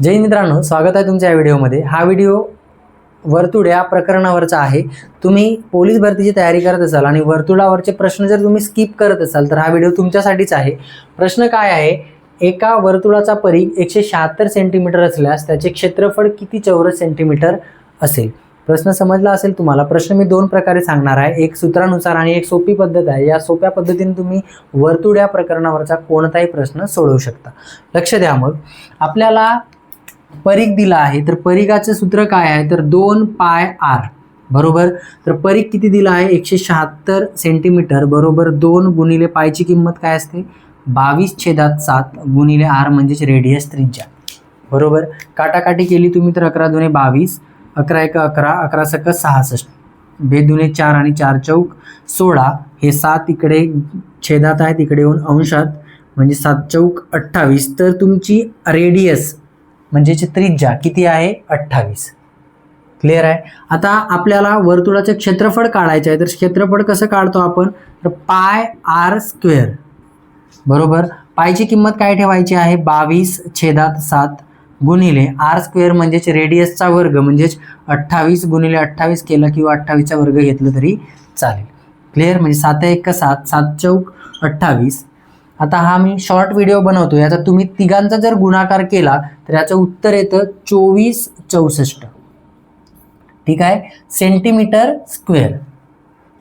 जय मित्रांनो स्वागत आहे तुमच्या या व्हिडिओमध्ये. हा व्हिडिओ वर्तुळ या प्रकरणावरचा आहे. तुम्ही पोलीस भरतीची तयारी करत असाल आणि वर्तुळावरचे प्रश्न जर तुम्ही स्किप करत असाल तर हा व्हिडिओ तुमच्यासाठीच आहे. प्रश्न काय आहे? एका वर्तुळाचा परी एकशे शहात्तर सेंटीमीटर असल्यास त्याचे क्षेत्रफळ किती चौरस सेंटीमीटर असेल? प्रश्न समजला असेल तुम्हाला? प्रश्न मी दोन प्रकारे सांगणार आहे. एक सूत्रानुसार आणि एक सोपी पद्धत आहे. या सोप्या पद्धतीने तुम्ही वर्तुळ या प्रकरणावरचा कोणताही प्रश्न सोडवू शकता. लक्ष द्या मग. आपल्याला परीघ दिला आहे तर परीघाचं सूत्र काय आहे? तर दोन पाय आर बरोबर? तर परीक किती दिला आहे? एकशे शहात्तर सेंटीमीटर बरोबर? दोन गुणिले पायची किंमत काय असते? बावीस छेदात सात गुणिले आर म्हणजेच रेडियस त्रिज्या बरोबर? काटाकाटी केली तुम्ही तर अकरा दोने बावीस अकरा एक अकरा अकरा सक सहासष्ट बेदुने चार आणि चार चौक सोळा हे सात इकडे छेदात आहेत इकडे येऊन अंशात म्हणजे सात चौक अठ्ठावीस. तर तुमची रेडियस म्हणजेची त्रिज्या किती आहे? अठ्ठावीस. क्लिअर आहे? आता आपल्याला वर्तुळाचं क्षेत्रफळ काढायचं आहे. तर क्षेत्रफळ कसं काढतो आपण? तर पाय आर स्क्वेअर. बरोबर? पायची किंमत काय ठेवायची आहे? बावीस छेदात सात गुणिले आर स्क्वेअर म्हणजेच रेडियसचा वर्ग. म्हणजेच अठ्ठावीस गुणिले अठ्ठावीस केलं किंवा अठ्ठावीसचा वर्ग घेतलं तरी चालेल. क्लिअर म्हणजे सात एक सात सात चौक अठ्ठावीस. आता हा मी शॉर्ट व्हिडिओ बनवतो याचा तुम्ही तिघांचा जर गुणाकार केला तर याचं उत्तर येतं चोवीस चौसष्ट. ठीक आहे? सेंटीमीटर स्क्वेअर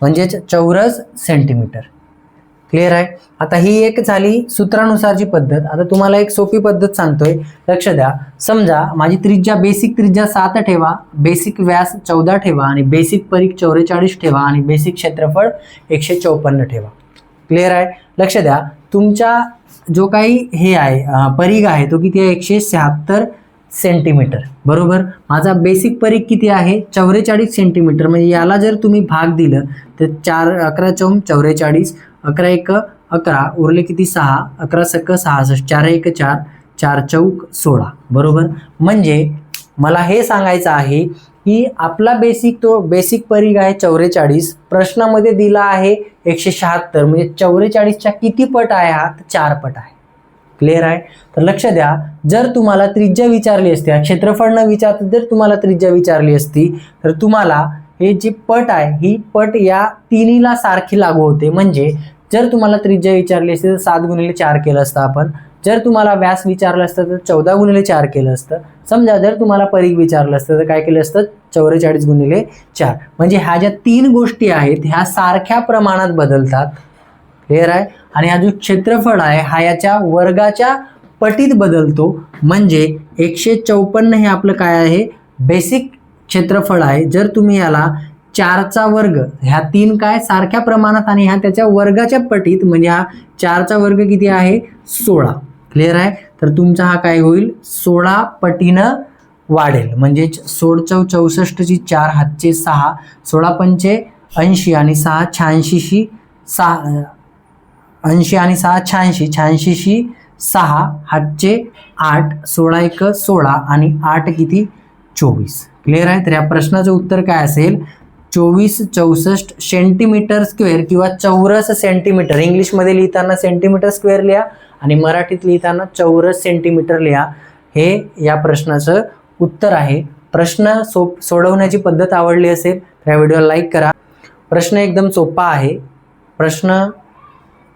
म्हणजेच चौरस सेंटीमीटर क्लिअर आहे? आता ही एक झाली सूत्रानुसारची पद्धत. आता तुम्हाला एक सोपी पद्धत सांगतोय. लक्ष द्या. समजा माझी त्रिज्या बेसिक त्रिज्या सात ठेवा बेसिक व्यास चौदा ठेवा आणि बेसिक परीख चौवेचाळीस ठेवा आणि बेसिक क्षेत्रफळ एकशे चौपन्न ठेवा. क्लिअर आहे? लक्ष द्या. तुमच्या जो काही हे आहे परीघ आहे तो किती आहे? एकशे शहात्तर सेंटीमीटर बरोबर? माझा बेसिक परीघ किती आहे? चौवेचाळीस सेंटीमीटर म्हणजे याला जर तुम्ही भाग दिलं तर चार अकरा चौम चौवेचाळीस अकरा एक अकरा उरले किती? सहा अकरा सक सहासष्ट चार एक चार चार चौक सोळा. बरोबर? म्हणजे मला हे सांगायचं आहे की आपला बेसिक तो बेसिक परीघ आहे चौवेचाळीस प्रश्नामध्ये दिला आहे एकशे शहात्तर. म्हणजे चौवेचाळीसच्या किती पट आहे हा? तर चार पट आहे. क्लिअर आहे? तर लक्ष द्या. जर तुम्हाला त्रिज्या विचारली असती क्षेत्रफळ न विचारता जर तुम्हाला त्रिज्या विचारली असती तर तुम्हाला हे जी पट आहे ही पट या तिन्हीला सारखी लागू होते. म्हणजे जर तुम्हाला त्रिज्या विचारली असती तर सात गुणिले चार केलं असतं आपण. जर तुम्हाला व्यास विचारलं असतं तर चौदा गुणिले चार केलं असतं. समजा जर तुम्हाला परीख विचारलं असतं तर काय केलं असतं? चौवेचाळीस गुणिले चार. म्हणजे ह्या ज्या तीन गोष्टी आहेत ह्या सारख्या प्रमाणात बदलतात. क्लिअर आहे? आणि हा जो क्षेत्रफळ आहे हा याच्या वर्गाच्या पटीत बदलतो. म्हणजे एकशे चौपन्न हे आपलं काय आहे? बेसिक क्षेत्रफळ आहे. जर तुम्ही याला चारचा वर्ग ह्या तीन काय? सारख्या प्रमाणात आणि ह्या त्याच्या वर्गाच्या पटीत म्हणजे हा चारचा वर्ग किती आहे? सोळा. क्लिअर आहे? तर तुमचा हा काय होईल? सोळा पटीनं वाढेल. म्हणजे सोळ चौ चौसष्टची चार हातचे सहा सोळा पंचे ऐंशी आणि सहा शहाऐंशीशी सहा ऐंशी आणि सहा शहाऐंशी शहाऐंशीशी सहा हातचे आठ सोळा एक सोळा आणि आठ किती? चोवीस. क्लिअर आहे? तर या प्रश्नाचं उत्तर काय असेल? चोवीस चौसष्ट सेंटीमीटर स्क्वेअर किंवा चौरस सेंटीमीटर इंग्लिशमध्ये लिहिताना सेंटीमीटर स्क्वेअर लिहा आणि मराठीत लिहिताना चौरस सेंटीमीटर लिहा. हे या प्रश्नाचं उत्तर आहे. प्रश्न सोप सोडवण्याची पद्धत आवडली असेल तर या व्हिडिओला लाईक करा. प्रश्न एकदम सोपा आहे. प्रश्न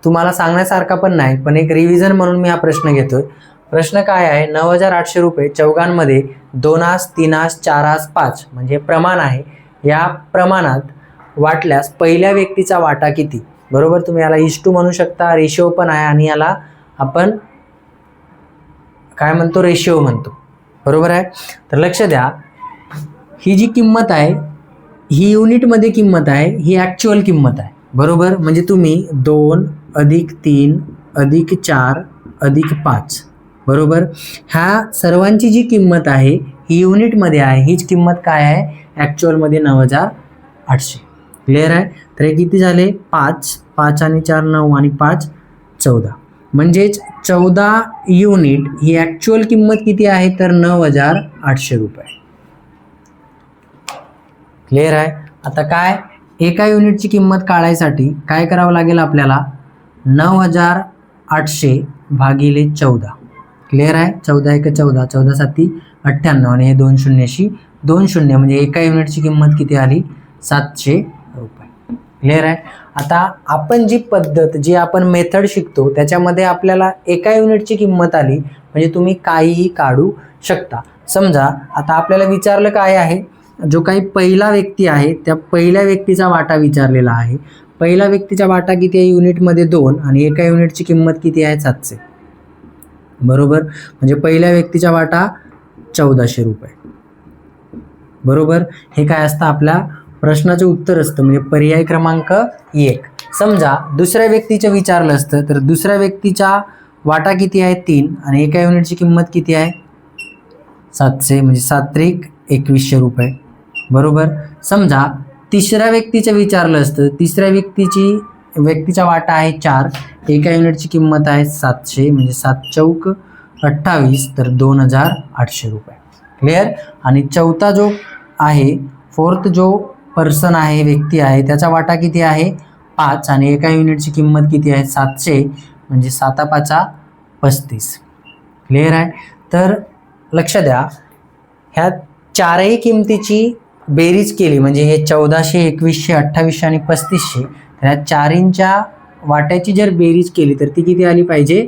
तुम्हाला सांगण्यासारखा पण नाही पण एक रिव्हिजन म्हणून मी हा प्रश्न घेतोय. प्रश्न काय आहे? नऊ हजार आठशे रुपये चौघांमध्ये दोन आस तीन आस चार आस पाच. म्हणजे प्रमाण आहे. या प्रमाणात वाटल्यास पहिल्या व्यक्तीचा वाटा किती? बरोबर? तुम्ही याला इष्टू म्हणू शकता रेशिओ पण आहे आणि याला आपण काय म्हणतो? रेशिओ म्हणतो. बरोबर आहे? तर लक्ष द्या. ही जी किंमत आहे ही युनिटमध्ये किंमत आहे ही ॲक्च्युअल किंमत आहे. बरोबर? म्हणजे तुम्ही दोन अधिक तीन अधिक चार अधिक पाच. बरोबर? ह्या सर्वांची जी किंमत आहे युनिटमध्ये आहे. हीच किंमत काय आहे? ॲक्च्युअलमध्ये नऊ हजार आठशे. क्लिअर आहे? तर हे किती झाले? पाच. पाच आणि चार नऊ आणि पाच चौदा. म्हणजेच चौदा युनिट ही ॲक्च्युअल किंमत किती आहे? तर नऊ हजार आठशे रुपये. क्लिअर आहे? आता काय? एका युनिटची किंमत काढायसाठी काय करावं लागेल आपल्याला? नऊ हजार आठशे भागिले चौदा. क्लिअर आहे? चौदा एक चौदा. चौदा साती अठ्ठ्याण्णव आणि हे दोन शून्यशी दोन शून्य म्हणजे एका युनिटची किंमत किती आली? सातशे रुपये. क्लिअर आहे? आता आपण जी पद्धत जी आपण मेथड शिकतो त्याच्यामध्ये आपल्याला एका युनिटची किंमत आली म्हणजे तुम्ही काहीही काढू शकता. समजा आता आपल्याला विचारलं काय आहे? जो काही पहिला व्यक्ती आहे त्या पहिल्या व्यक्तीचा वाटा विचारलेला आहे. पहिल्या व्यक्तीचा वाटा किती आहे? युनिटमध्ये दोन आणि एका युनिटची किंमत किती आहे? सातशे. बरोबर? म्हणजे पहिल्या व्यक्तीचा वाटा चौदाशे रुपये. बरोबर? हे काय असतं? आपल्या प्रश्नाचं उत्तर असतं. म्हणजे पर्याय क्रमांक एक. समजा दुसऱ्या व्यक्तीचं विचारलं असतं तर दुसऱ्या व्यक्तीच्या वाटा किती आहे? तीन. आणि एका युनिटची किंमत किती आहे? सातशे. म्हणजे सात त्रिक एकवीसशे रुपये. बरोबर? समजा तिसऱ्या व्यक्तीचं विचारलं असतं तिसऱ्या व्यक्तीची व्यक्तीचा वाटा आहे चार. एका युनिटची किंमत आहे सातशे. म्हणजे सात चौक अठ्ठावीस तर दोन हजार आठशे रुपये. क्लिअर आणि चौथा जो आहे फोर्थ जो पर्सन आहे व्यक्ती आहे त्याचा वाटा किती आहे? पाच. आणि एका युनिटची किंमत किती आहे? सातशे. म्हणजे साता पाचा पस्तीस. क्लिअर आहे? तर लक्ष द्या ह्या चारही किमतीची बेरीज केली म्हणजे हे चौदाशे एकवीसशे अठ्ठावीसशे आणि पस्तीसशे तर ह्या चारींच्या वाट्याची जर बेरीज केली तर ती किती आली पाहिजे?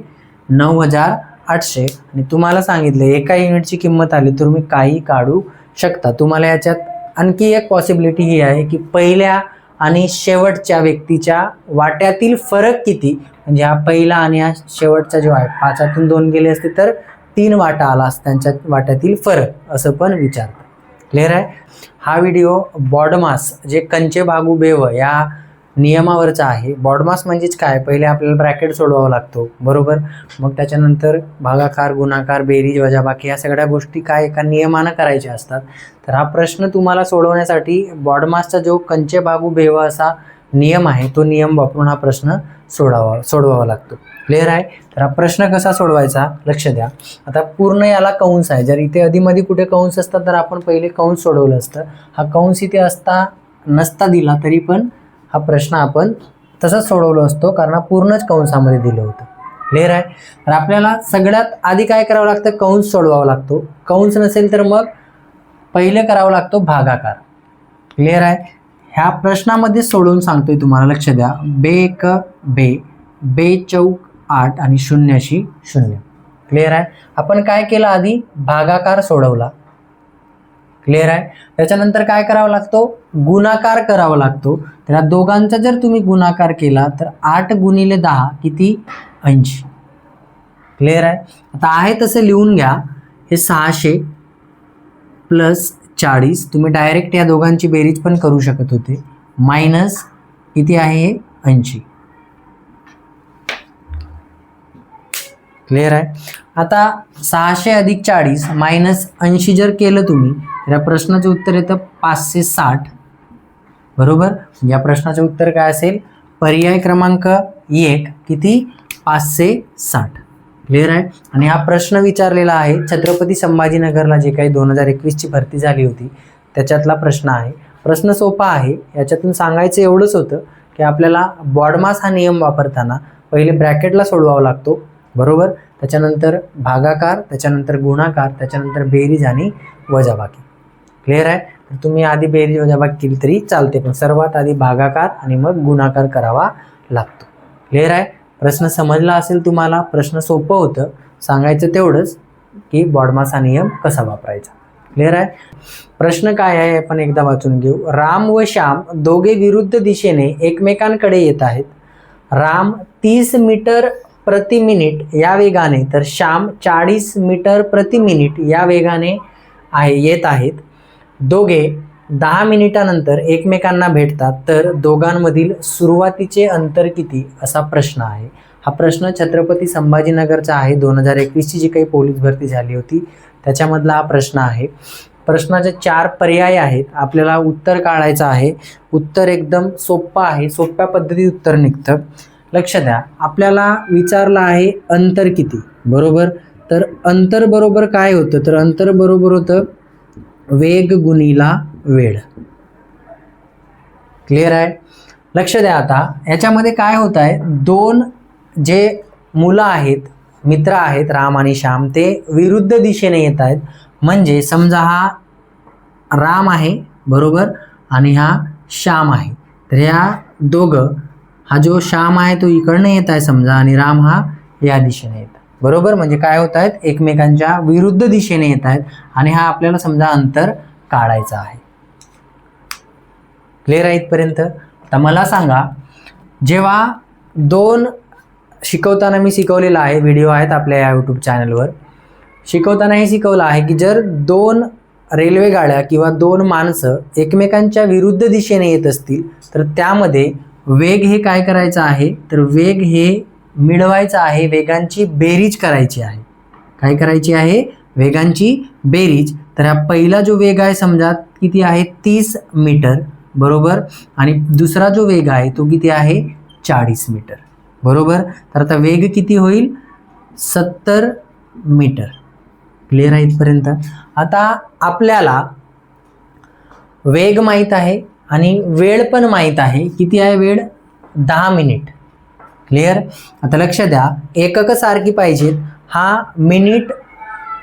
नऊ हजार आठशे आणि तुम्हाला सांगितलं एका युनिटची किंमत आली तर तुम्ही काही काढू शकता. तुम्हाला याच्यात आणखी एक पॉसिबिलिटी ही आहे की पहिल्या आणि शेवटच्या व्यक्तीच्या वाट्यातील फरक किती? म्हणजे हा पहिला आणि हा शेवटचा जो आहे पाचातून दोन गेले असते तर तीन वाटा आला असता त्यांच्या वाट्यातील फरक असं पण विचारतं क्लिअर आहे? हा व्हिडिओ बॉडमास जे कंचे बागू बेव या नियमावरचा आहे. बॉडमास म्हणजेच काय? पहिले आपल्याला ब्रॅकेट सोडवावा लागतो. बरोबर? मग त्याच्यानंतर भागाकार गुणाकार बेरीज वजाबाकी या सगळ्या गोष्टी काय एका नियमानं करायच्या असतात. तर हा प्रश्न तुम्हाला सोडवण्यासाठी बॉडमासचा जो कंचे बाबू भेव असा नियम आहे तो नियम वापरून हा प्रश्न सोडावा सोडवावा लागतो. क्लिअर आहे? तर हा प्रश्न कसा सोडवायचा? लक्ष द्या. आता पूर्ण याला कंस आहे. जर इथे अधिमध्ये कुठे कंस असतात तर आपण पहिले कंस सोडवलं असतं. हा कंस इथे असता नसता दिला तरी पण हा प्रश्न आपण तसंच सोडवलो असतो कारण हा पूर्णच कंसामध्ये दिलं होतं. क्लिअर आहे? तर आपल्याला सगळ्यात आधी काय करावं लागतं? कंस सोडवावा लागतो. कंस नसेल तर मग पहिले करावा लागतो भागाकार. क्लिअर आहे? ह्या प्रश्नामध्ये सोडवून सांगतोय तुम्हाला लक्ष द्या. बे एक बे. बे चौक आठ आणि शून्याशी शून्य. क्लिअर आहे? आपण काय केलं आधी? भागाकार सोडवला. क्लिअर आहे? त्याच्यानंतर काय करावा लागतो? गुणाकार करावा लागतो. तर दोघांचा जर तुम्ही गुणाकार केला तर आठ गुणिले दहा किती? ऐंशी. क्लिअर आहे? आता आहे तसं लिहून घ्या. हे सहाशे प्लस चाळीस तुम्ही डायरेक्ट या दोघांची बेरीज पण करू शकत होते. मायनस किती आहे हे? ऐंशी. क्लिअर आहे? आता सहाशे अधिक चाळीस मायनस ऐंशी जर केलं तुम्ही तर या प्रश्नाचं उत्तर येतं पाचशे साठ. बरोबर? या प्रश्नाचं उत्तर काय असेल? पर्याय क्रमांक एक किती? पाचशे साठ. क्लिअर आहे? आणि हा प्रश्न विचारलेला आहे छत्रपती संभाजीनगरला जे काही दोन हजार एकवीसची भरती झाली होती त्याच्यातला प्रश्न आहे. प्रश्न सोपा आहे याच्यातून सांगायचं एवढंच होतं की आपल्याला बॉडमास हा नियम वापरताना पहिले ब्रॅकेटला सोडवावा लागतो. बरोबर? त्याच्यानंतर भागाकार त्याच्यानंतर गुणाकार त्याच्यानंतर बेरीज आणि वजाबाकी. क्लिअर आहे? तर तुम्ही आधी बेरीज वजाबाकी केली तरी चालते पण सर्वात आधी भागाकार आणि मग गुणाकार करावा लागतो. क्लिअर आहे? प्रश्न समजला असेल तुम्हाला प्रश्न सोपं होतं. सांगायचं तेवढंच की बॉडमासा नियम कसा वापरायचा. क्लिअर आहे? प्रश्न काय आहे आपण एकदा वाचून घेऊ. राम व श्याम दोघे विरुद्ध दिशेने एकमेकांकडे येत आहेत. राम तीस मीटर प्रति मिनिट या वेगाने तर श्याम चाळीस मीटर प्रति मिनिट या वेगाने आहे येत आहेत. दोघे दहा मिनिटानंतर एकमेकांना भेटतात तर दोघांमधील सुरुवातीचे अंतर किती? असा प्रश्न आहे. हा प्रश्न छत्रपती संभाजीनगरचा आहे. दोन हजार एकवीसची जी काही पोलीस भरती झाली होती त्याच्यामधला हा प्रश्न आहे. प्रश्नाचे चार पर्याय आहेत. आपल्याला उत्तर काढायचं आहे. उत्तर एकदम सोप्पं आहे. सोप्या पद्धतीत उत्तर निघतं. लक्ष द्या आपल्याला विचारलं आहे अंतर किती? बरोबर? तर अंतर बरोबर काय होतं? तर अंतर बरोबर होतं वेग गुणीला वेळ. क्लिअर आहे? लक्ष द्या आता. याच्यामध्ये काय होत आहे? दोन जे मुलं आहेत मित्र आहेत राम आणि श्याम ते विरुद्ध दिशेने येत आहेत. म्हणजे समजा हा राम आहे बरोबर? आणि हा श्याम आहे. तर ह्या दोघं हा जो श्याम आहे तो इकडनं येत आहे समजा आणि राम हा या दिशेने येत बरोबर? म्हणजे काय होत आहेत? एकमेकांच्या विरुद्ध दिशेने येत आहेत. आणि हा आपल्याला समजा अंतर काढायचं आहे. क्लिअर आहे इथपर्यंत? आता मला सांगा जेव्हा दोन शिकवताना मी शिकवलेला आहे व्हिडिओ आहेत आपल्या या यूट्यूब चॅनलवर शिकवताना हे शिकवलं आहे की जर दोन रेल्वे गाड्या किंवा दोन माणसं एकमेकांच्या विरुद्ध दिशेने येत असतील तर त्यामध्ये वेग हे काय करायचं आहे? तर वेग हे मिळवायचं आहे वेगांची बेरीज करायची आहे. काय करायची आहे? वेगांची बेरीज. तर हा पहिला जो वेग आहे समजा किती आहे? तीस मीटर बरोबर? आणि दुसरा जो वेग आहे तो किती आहे? चाळीस मीटर बरोबर? तर आता वेग किती होईल? सत्तर मीटर. क्लिअर आहे इथपर्यंत? आता आपल्याला वेग माहीत आहे आणि वेळ पण माहीत आहे. किती आहे वेळ? दहा मिनिट. क्लिअर आता लक्ष द्या. एकक सारखी पाहिजेत. हा मिनिट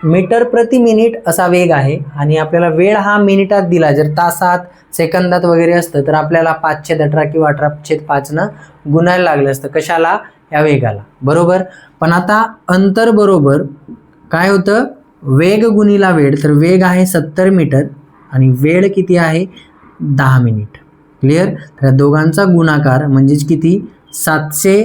मीटर प्रति मिनिट असा वेग आहे. आणि आपल्याला वेळ हा मिनिटात दिला. जर तासात सेकंदात वगैरे असतं तर आपल्याला पाचशे अठरा किंवा अठराशे पाचनं गुणायला लागलं असतं. कशाला? या वेगाला. बरोबर? पण आता अंतर बरोबर काय होतं? वेग गुणीला वेळ. तर वेग आहे सत्तर मीटर. आणि वेळ किती आहे? दहा मिनिट. क्लिअर तर दोघांचा गुणाकार म्हणजेच किती? सातशे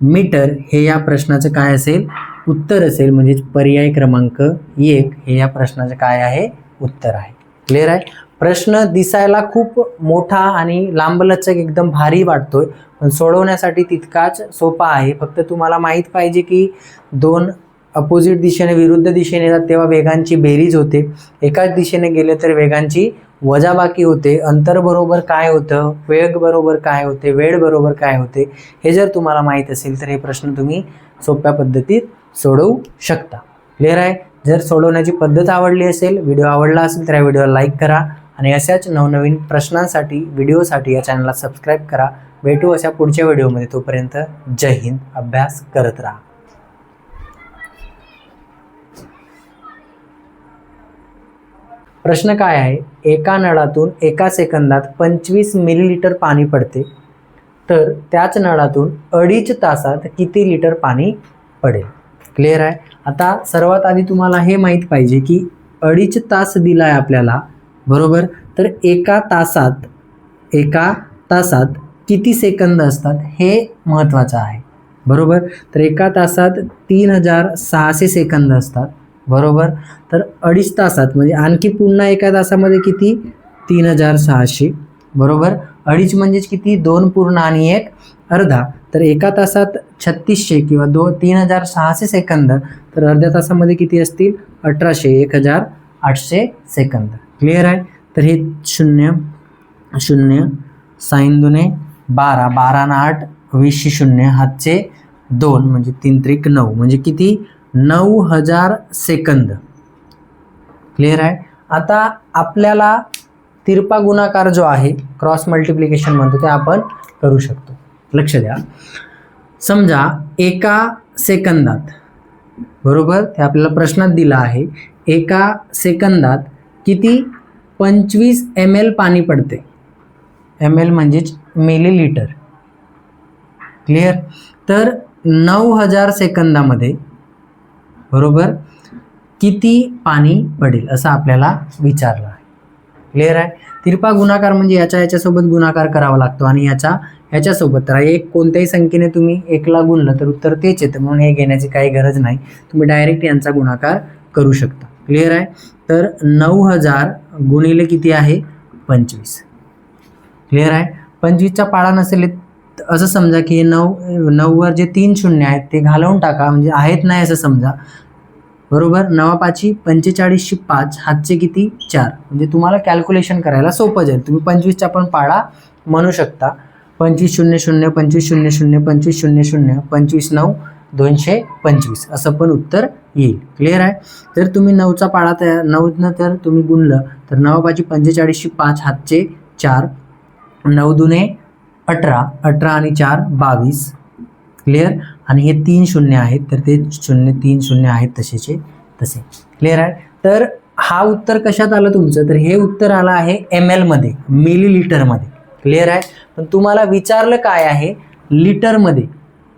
मीटर हे या प्रश्नाचं काय असेल? उत्तर असेल म्हणजेच पर्याय क्रमांक एक हे या प्रश्नाचं काय आहे? उत्तर आहे. क्लिअर आहे? प्रश्न दिसायला खूप मोठा आणि लांबलचक एकदम भारी वाटतोय पण सोडवण्यासाठी तितकाच सोपा आहे. फक्त तुम्हाला माहीत पाहिजे की दोन अपोजिट दिशेने विरुद्ध दिशेने येतात तेव्हा वेगांची बेरीज होते. एकाच दिशेने गेले तर वेगांची वजाबाकी होते अंतर बरोबर काय होतं वेग बरोबर काय होते वेळ बरोबर काय होते हे जर तुम्हाला माहीत असेल तर हे प्रश्न तुम्ही सोप्या पद्धतीत सोडवू शकता. क्लिअर आहे? जर सोडवण्याची पद्धत आवडली असेल व्हिडिओ आवडला असेल तर या व्हिडिओला लाईक करा आणि अशाच नवनवीन प्रश्नांसाठी व्हिडिओसाठी या चॅनलला सबस्क्राईब करा. भेटू अशा पुढच्या व्हिडिओमध्ये. तोपर्यंत जय हिंद. अभ्यास करत राहा. प्रश्न काय आहे? एका नळातून एका सेकंदात पंचवीस मिलीलिटर पाणी पडते. तर त्याच नळातून अडीच तासात किती लिटर पाणी पडेल? क्लिअर आहे? आता सर्वात आधी तुम्हाला हे माहीत पाहिजे की अडीच तास दिला आहे आपल्याला बरोबर? तर एका तासात एका तासात किती सेकंद असतात हे महत्त्वाचं आहे. बरोबर? तर एका तासात तीन हजार सहाशे सेकंद असतात. बरोबर? तर अडीच तासात म्हणजे आणखी पुन्हा एका तासामध्ये किती? तीन हजार सहाशे. बरोबर? अडीच म्हणजेच किती? दोन पूर्ण आणि एक अर्धा. तर एका तासात छत्तीसशे किंवा दो तीन हजार सहाशे सेकंद. तर अर्ध्या तासामध्ये किती असतील? अठराशे एक हजार आठशे सेकंद. क्लिअर आहे? तर हे शून्य शून्य साईन दुने बारा. बारा ना आठ वीसशे शून्य. हातचे दोन म्हणजे तीन त्रिक नऊ. म्हणजे किती? नऊ हजार सेकंद. क्लिअर आहे? आता आपल्याला तिरपा गुणाकार जो आहे क्रॉस मल्टिप्लिकेशन म्हणतो ते आपण करू शकतो. लक्ष द्या. समजा एका सेकंदात बरोबर? ते आपल्याला प्रश्नात दिला आहे. एका सेकंदात किती? पंचवीस एम एल पाणी पडते. एम एल म्हणजेच मिलीलिटर क्लिअर तर नऊ हजार सेकंदामध्ये बरोबर? किती पाणी पडेल असं आपल्याला विचारलं आहे. क्लिअर आहे? तिरपा गुणाकार म्हणजे याच्या याच्यासोबत गुणाकार करावा लागतो आणि याच्या ह्याच्यासोबत तर एक कोणत्याही संख्येने तुम्ही एकला गुणलं तर उत्तर तेच येतं. म्हणून हे घेण्याची काही गरज नाही. तुम्ही डायरेक्ट यांचा गुणाकार करू शकता. क्लिअर आहे? तर नऊ हजार गुणिले किती आहे? पंचवीस. क्लिअर आहे? पंचवीसचा पाळा नसेल असं समजा की नऊ नऊवर जे तीन शून्य आहेत ते घालवून टाका म्हणजे आहेत नाही असं समजा. बरोबर? नवा पाचची पंचेचाळीसशे पाच हातचे किती? चार. म्हणजे तुम्हाला कॅल्क्युलेशन करायला सोपं जाईल. तुम्ही पंचवीसचा पण पाळा म्हणू शकता. पंचवीस शून्य शून्य पंचवीस शून्य शून्य पंचवीस शून्य शून्य पंचवीस नऊ दोनशे पंचवीस. असं पण उत्तर येईल. क्लिअर आहे? तर तुम्ही नऊचा पाळा तयार नऊनं तर तुम्ही गुणलं तर नवा पाची पंचेचाळीसशे पाच हातचे चार. नऊ दुने अठरा अठरा आणि चार बावीस. क्लिअर आणि हे तीन शून्य आहेत तर ते शून्य तीन शून्य आहेत तसेचे तसे. क्लिअर आहे? तर हा उत्तर कशात आलं तुमचं? तर हे उत्तर आलं आहे एम एलमध्ये मिली लिटरमध्ये क्लिअर आहे? पण तुम्हाला विचारलं काय आहे? लिटरमध्ये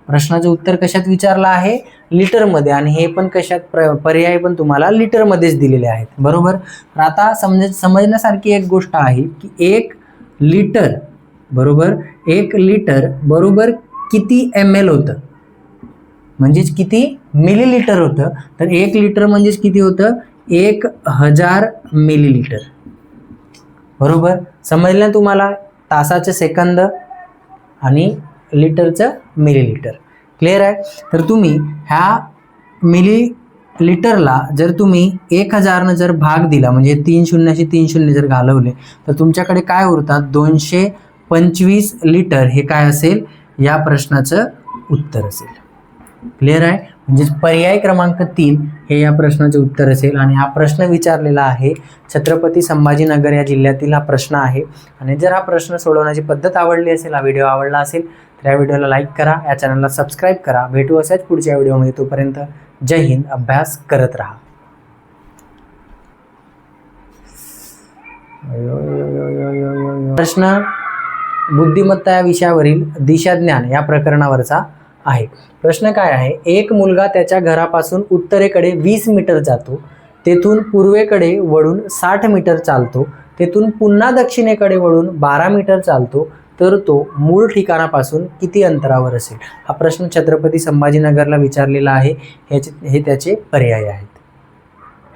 प्रश्नाचं उत्तर कशात विचारलं आहे? लिटरमध्ये आणि हे पण कशात? प्र पर्याय पण तुम्हाला लिटरमध्येच दिलेले आहेत. बरोबर? तर आता समज समजण्यासारखी एक गोष्ट आहे की एक लिटर बरोबर? एक लिटर बरोबर किती एम एल होतं? म्हणजेच किती मिलीलिटर होतं? तर एक लिटर म्हणजेच किती होतं? एक हजार मिलीलिटर बरोबर? समजलं तुम्हाला? तासाचं सेकंद आणि लिटरचं मिलीलिटर क्लिअर आहे? तर तुम्ही ह्या मिली लिटरला जर तुम्ही एक हजारनं जर भाग दिला म्हणजे तीन शून्याशी तीन शून्य जर घालवले तर तुमच्याकडे काय उरतात? दोनशे पंचवीस लिटर हे काय असेल? या प्रश्नाचं उत्तर असेल. क्लिअर आहे? म्हणजेच पर्याय क्रमांक तीन हे या प्रश्नाचे उत्तर असेल. आणि हा प्रश्न विचारलेला आहे छत्रपती संभाजीनगर या जिल्ह्यातील हा प्रश्न आहे. आणि जर हा प्रश्न सोडवण्याची पद्धत आवडली असेल हा व्हिडिओ आवडला असेल तर या व्हिडिओला लाईक करा या चॅनलला सबस्क्राईब करा. भेटू असेच पुढच्या व्हिडिओमध्ये तोपर्यंत जय हिंद. अभ्यास करत राहा. प्रश्न बुद्धिमत्ता या विषयावरील दिशाज्ञान या प्रकरणावरचा आहे. प्रश्न काय आहे? एक मुलगा त्याच्या घरापासून उत्तरेकडे वीस मीटर जातो तेथून पूर्वेकडे वळून साठ मीटर चालतो तेथून पुन्हा दक्षिणेकडे वळून बारा मीटर चालतो तर तो मूळ ठिकाणापासून किती अंतरावर असेल? हा प्रश्न छत्रपती संभाजीनगरला विचारलेला आहे. ह्याचे हे त्याचे पर्याय आहेत.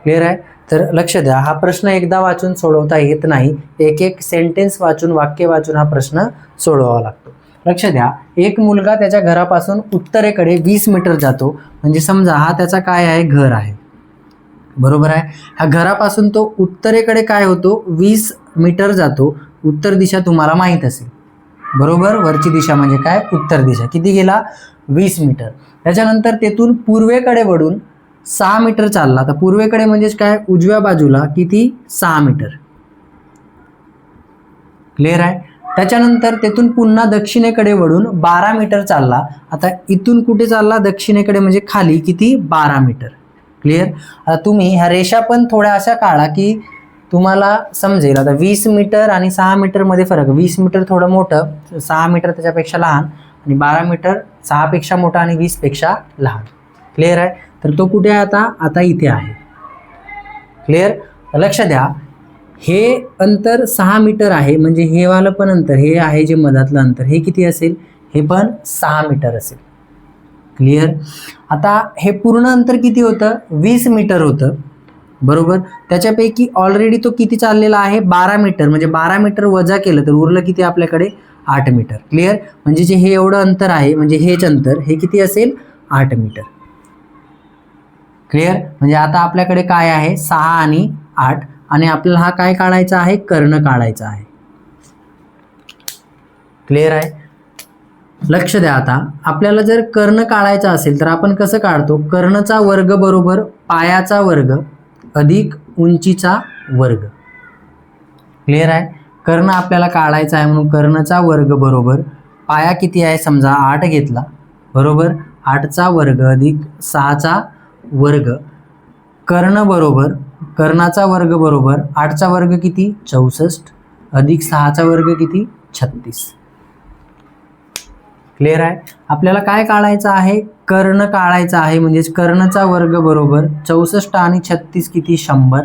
क्लिअर आहे? तर लक्ष द्या हा प्रश्न एकदा वाचून सोडवता येत नाही. एक एक सेंटेन्स वाचून वाक्य वाचून हा प्रश्न सोडवावा लागतो. लक्ष द्या एक मुलगा त्याच्या घरापासून उत्तरेकडे वीस मीटर जातो. म्हणजे समजा हा त्याचा काय आहे? घर आहे. बरोबर आहे? हा घरापासून तो उत्तरेकडे काय होतो? वीस मीटर जातो. उत्तर दिशा तुम्हाला माहीत असेल. बरोबर? वरची दिशा म्हणजे काय? उत्तर दिशा. किती गेला? वीस मीटर. त्याच्यानंतर तेथून पूर्वेकडे वळून सहा मीटर चालला. तर पूर्वेकडे म्हणजेच काय? उजव्या बाजूला किती? सहा मीटर. क्लिअर आहे? त्याच्यानंतर तेथून पुन्हा दक्षिणेकडे वळून बारा मीटर चालला. आता इथून कुठे चालला? दक्षिणेकडे म्हणजे खाली किती? बारा मीटर. क्लिअर आता तुम्ही ह्या रेषा पण थोड्या अशा काढा की तुम्हाला समजेल. आता वीस मीटर आणि सहा मीटरमध्ये फरक. वीस मीटर थोडं मोठं सहा मीटर त्याच्यापेक्षा लहान आणि बारा मीटर सहापेक्षा मोठा आणि वीसपेक्षा लहान. क्लिअर आहे? तर तो कुठे आहे आता? आता इथे आहे. क्लिअर लक्ष द्या. हे अंतर सहा मीटर आहे म्हणजे हे वालं पण अंतर हे आहे जे मधातलं अंतर हे किती असेल? हे पण सहा मीटर असेल. क्लिअर आता हे पूर्ण अंतर किती होतं? वीस मीटर होतं. बरोबर? त्याच्यापैकी ऑलरेडी तो किती चाललेला आहे? बारा मीटर म्हणजे बारा मीटर वजा केलं तर उरलं किती आपल्याकडे? आठ मीटर. क्लिअर म्हणजे जे हे एवढं अंतर आहे म्हणजे हेच अंतर हे किती असेल? आठ मीटर. क्लिअर म्हणजे आता आपल्याकडे काय आहे? सहा आणि आठ. आणि आपल्याला हा काय काढायचा आहे? कर्ण काढायचा आहे. क्लिअर आहे? लक्ष द्या आता. आपल्याला जर कर्ण काढायचा असेल तर आपण कसं काढतो? कर्णचा वर्ग बरोबर पायाचा वर्ग अधिक उंचीचा वर्ग. क्लिअर आहे? कर्ण आपल्याला काढायचा आहे म्हणून कर्णचा वर्ग बरोबर पाया किती आहे? समजा आठ घेतला. बरोबर? आठचा वर्ग अधिक सहाचा वर्ग. कर्ण बरोबर कर्णाचा वर्ग बरोबर आठचा वर्ग किती? चौसष्ट. अधिक सहाचा वर्ग किती? छत्तीस. क्लिअर आहे? आपल्याला काय काढायचं आहे? कर्ण काढायचं आहे म्हणजेच कर्णचा वर्ग बरोबर चौसष्ट आणि छत्तीस किती? शंभर.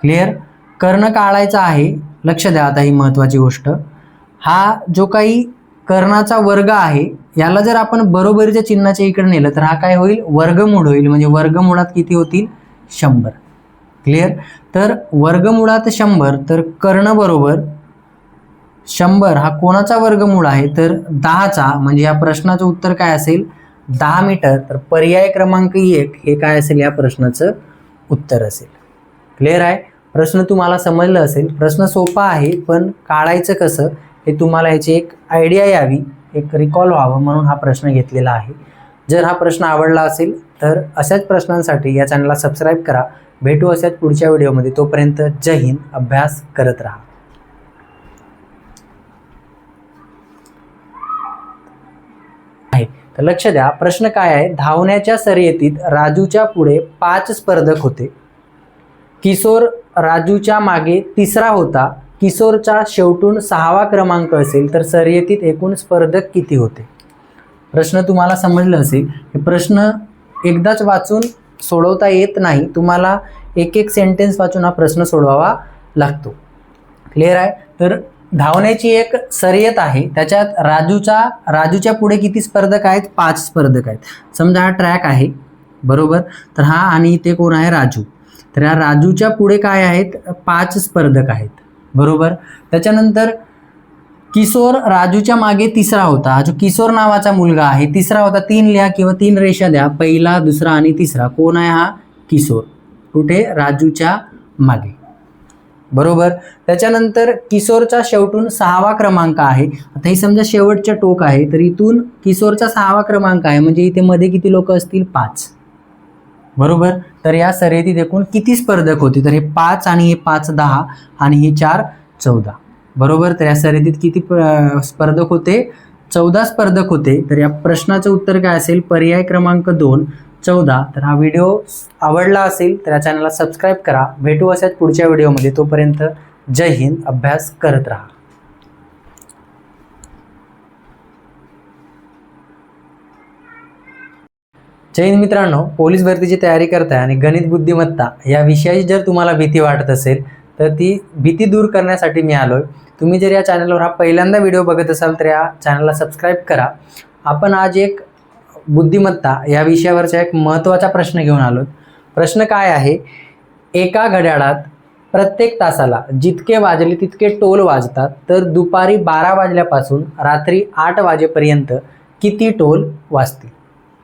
क्लिअर कर्ण काढायचा आहे लक्ष द्या आता ही महत्त्वाची गोष्ट. हा जो काही कर्णाचा वर्ग आहे याला जर आपण बरोबरीच्या चिन्हाच्या इकडे नेलं तर हा काय होईल? वर्गमूळ होईल. म्हणजे वर्गमुळात किती होतील? शंभर. क्लिअर तर वर्गमुळात शंभर तर कर्ण बरोबर शंभर. हा कोणाचा वर्गमूळ आहे? तर दहाचा. म्हणजे या प्रश्नाचं उत्तर काय असेल? दहा मीटर. तर पर्याय क्रमांक एक हे काय असेल? या प्रश्नाचं उत्तर असेल. क्लिअर आहे? प्रश्न तुम्हाला समजलं असेल. प्रश्न सोपा आहे पण काढायचं कसं? हे तुम्हाला ह्याची एक आयडिया यावी एक रिकॉल व्हावं म्हणून हा प्रश्न घेतलेला आहे. जर हा प्रश्न आवडला असेल तर अशाच प्रश्नांसाठी या चॅनलला सबस्क्राईब करा. भेटू अशाच पुढच्या व्हिडिओमध्ये तोपर्यंत जय हिंद. अभ्यास करत राहा. आहे. तर लक्ष द्या प्रश्न काय आहे? धावण्याच्या शर्यतीत राजूच्या पुढे पाच स्पर्धक होते. किशोर राजूच्या मागे तिसरा होता. किशोरचा शेवटून सहावा क्रमांक असेल तर शर्यतीत एकूण स्पर्धक किती होते? प्रश्न तुम्हाला समजलं असेल. हे प्रश्न एकदाच वाचून सोडवता येत नाही. तुम्हाला एक एक सेंटेन्स वाचून हा प्रश्न सोडवावा लागतो. क्लिअर आहे? तर धावण्याची एक शर्यत आहे. त्याच्यात राजूचा राजूच्या पुढे किती स्पर्धक आहेत? पाच स्पर्धक आहेत. समजा हा ट्रॅक आहे. बरोबर? तर हा आणि इथे कोण आहे? राजू. तर या राजूच्या पुढे काय आहेत? पाच स्पर्धक आहेत. बरोबर? त्याच्यानंतर किशोर राजूच्या मागे तिसरा होता. हा जो किशोर नावाचा मुलगा आहे तिसरा होता. तीन लिहा किंवा तीन रेषा द्या. पहिला दुसरा आणि तिसरा. कोण आहे हा? किशोर. कुठे? राजूच्या मागे. बरोबर? त्याच्यानंतर किशोरचा शेवटून सहावा क्रमांक आहे. आता ही समजा शेवटच्या टोक आहे तर इथून किशोरचा सहावा क्रमांक आहे. म्हणजे इथे मध्ये किती लोक असतील? पाच. बरोबर? तर या शर्यतीत एकूण किती स्पर्धक होते? तर हे पाच आणि हे पाच दहा आणि हे चार चौदा. बरोबर? तर या शर्यतीत किती स्पर्धक होते? चौदा स्पर्धक होते. तर या प्रश्नाचं उत्तर काय असेल? पर्याय क्रमांक दोन चौदा. तर हा व्हिडिओ आवडला असेल तर या चॅनलला सबस्क्राईब करा. भेटू अशाच पुढच्या व्हिडिओमध्ये. तोपर्यंत जय हिंद. अभ्यास करत राहा. जैन मित्रांनो पोलीस भरतीची तयारी करताय आणि गणित बुद्धिमत्ता या विषयाची जर तुम्हाला भीती वाटत असेल तर ती भीती दूर करण्यासाठी मी आलोय. तुम्ही जर या चॅनलवर हा पहिल्यांदा व्हिडिओ बघत असाल तर या चॅनलला सबस्क्राईब करा. आपण आज एक बुद्धिमत्ता या विषयावरचा एक महत्त्वाचा प्रश्न घेऊन आलो प्रश्न काय आहे? एका घड्याळात प्रत्येक तासाला जितके वाजले तितके टोल वाजतात तर दुपारी बारा वाजल्यापासून रात्री आठ वाजेपर्यंत किती टोल वाजतील?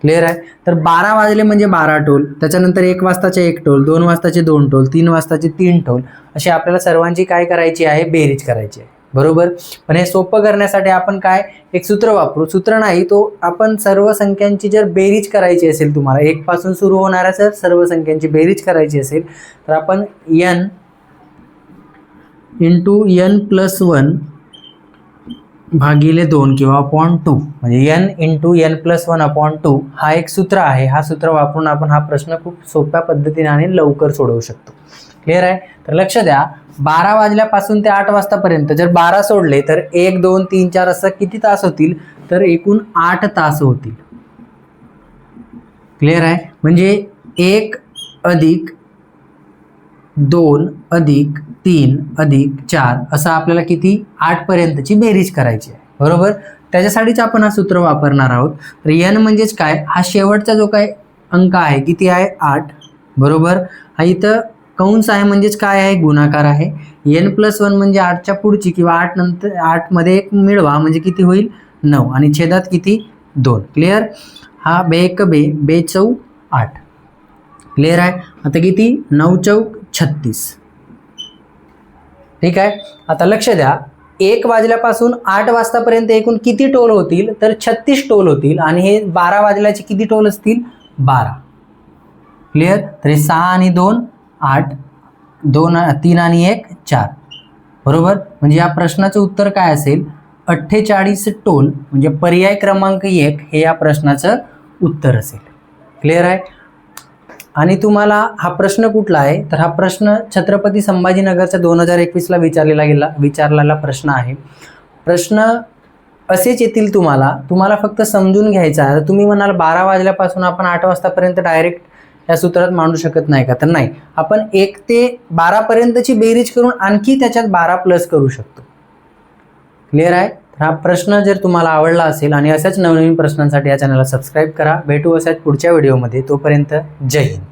क्लिअर आहे? तर बारा वाजले म्हणजे बारा टोल. त्याच्यानंतर एक वाजताचे एक टोल दोन वाजताचे दोन टोल तीन वाजताचे तीन टोल. अशी आपल्याला सर्वांची काय करायची आहे? बेरीज करायची आहे. बरोबर? पण हे सोपं करण्यासाठी आपण काय? एक सूत्र वापरू. सूत्र नाही तो आपण सर्व संख्यांची जर बेरीज करायची असेल तुम्हाला एक पासून सुरू होणाऱ्या जर सर्व संख्यांची बेरीज करायची असेल तर आपण n into n plus one भागिले दोन किंवा अपॉन टू म्हणजे n into n plus one upon two हा एक सूत्र आहे. हा सूत्र वापरून आपण हा प्रश्न खूप सोप्या पद्धतीने आणि लवकर सोडवू शकतो. क्लिअर आहे? तर लक्ष द्या. बारा वाजल्यापासून ते आठ वाजतापर्यंत जर बारा सोडले तर एक दोन तीन चार असं किती तास होतील? तर एकूण आठ तास होतील. क्लिअर आहे? म्हणजे एक अधिक दोन अधिक तीन अधिक चार असं आपल्याला किती? आठपर्यंतची बेरीज करायची आहे. बरोबर? त्याच्यासाठीच आपण हा सूत्र वापरणार आहोत. तर यन म्हणजेच काय? हा शेवटचा जो काय अंक आहे किती आहे? आठ. बरोबर? हा इथं कंस आहे म्हणजेच काय आहे? गुणाकार आहे. एन प्लस वन म्हणजे आठच्या पुढची किंवा आठ नंतर आठमध्ये एक मिळवा म्हणजे किती होईल? नऊ. आणि छेदात किती? दोन. क्लिअर हा बे एक बे बे चौ आठ. क्लिअर आहे? आता किती? नऊ चौक छत्तीस. ठीक आहे? आता लक्ष द्या. एक वाजल्यापासून आठ वाजतापर्यंत एकूण किती टोल होतील? तर छत्तीस टोल होतील आणि हे बारा वाजल्याचे किती टोल असतील? बारा. क्लिअर तर हे सहा आणि दोन आठ दोन तीन आणि एक चार. बरोबर? म्हणजे या प्रश्नाचं उत्तर काय असेल? अठ्ठेचाळीस टोल म्हणजे पर्याय क्रमांक एक हे या प्रश्नाचं उत्तर असेल. क्लिअर आहे? आणि तुम्हाला हा प्रश्न कुठला आहे? तर हा प्रश्न छत्रपती संभाजीनगरचा दोन हजार एकवीसला विचारलेला गेला विचारलेला प्रश्न आहे. प्रश्न असेच येतील तुम्हाला. तुम्हाला फक्त समजून घ्यायचा आहे. तुम्ही म्हणाल बारा वाजल्यापासून आपण आठ वाजतापर्यंत डायरेक्ट या सूत्रात मांडू शकत नाही का? तर नाही. आपण एक ते बारापर्यंतची बेरीज करून आणखी त्याच्यात बारा प्लस करू शकतो. क्लिअर आहे? हा प्रश्न जर तुम्हाला आवडला असेल आणि अशाच नवनवीन प्रश्नांसाठी या चॅनलला सबस्क्राईब करा. भेटू अशाच पुढच्या व्हिडिओमध्ये. तोपर्यंत जय हिंद.